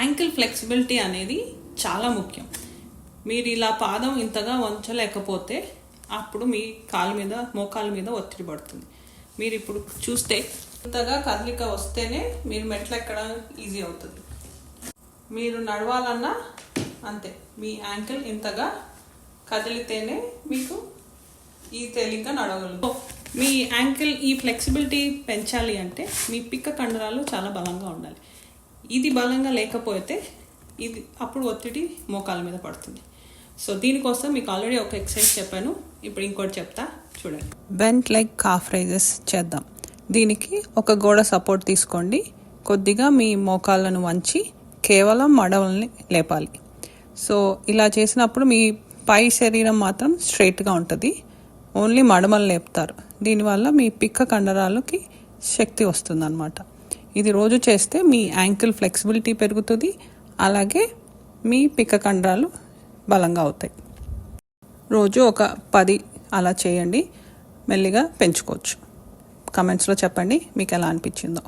Ankle flexibility అనేది చాలా ముఖ్యం. మీరు ఇలా పాదం ఇంతగా వంచలేకపోతే అప్పుడు మీ కాలు మీద మోకాల మీద ఒత్తిడి పడుతుంది. మీరు ఇప్పుడు చూస్తే ఇంతగా కదలిక వస్తేనే మీరు మెట్లు ఎక్కడం ఈజీ అవుతుంది. మీరు నడవాలన్నా అంతే మీ యాంకిల్ ఇంతగా కదిలితేనే మీకు ఈ తేలిగ్గా నడవగలదు మీ యాంకిల్ ఈ ఫ్లెక్సిబిలిటీ పెంచాలి అంటే మీ పిక్క కండరాలు చాలా బలంగా ఉండాలి. ఇది బలంగా లేకపోతే ఇది అప్పుడు ఒత్తిడి మోకాల మీద పడుతుంది. సో దీనికోసం మీకు ఆల్రెడీ ఒక ఎక్సర్సైజ్ చెప్పాను. ఇప్పుడు ఇంకోటి చెప్తా. చూడండి. బెంట్ లైక్ కాఫ్ రైజెస్ చేద్దాం. దీనికి ఒక గోడ సపోర్ట్ తీసుకోండి. కొద్దిగా మీ మోకాళ్ళను వంచి కేవలం మడవల్ని లేపాలి. సో ఇలా చేసినప్పుడు మీ పై శరీరం మాత్రం స్ట్రైట్గా ఉంటుంది. ఓన్లీ మడమలు లేపుతారు. దీనివల్ల మీ పిక్క కండరాలకి శక్తి వస్తుందన్నమాట. ఇది రోజు చేస్తే మీ యాంకిల్ ఫ్లెక్సిబిలిటీ పెరుగుతుంది అలాగే మీ పిక్క కండరాలు బలంగా అవుతాయి. రోజు ఒక పది అలా చేయండి మెల్లిగా పెంచుకోవచ్చు. కమెంట్స్లో చెప్పండి మీకు ఎలా అనిపించిందో.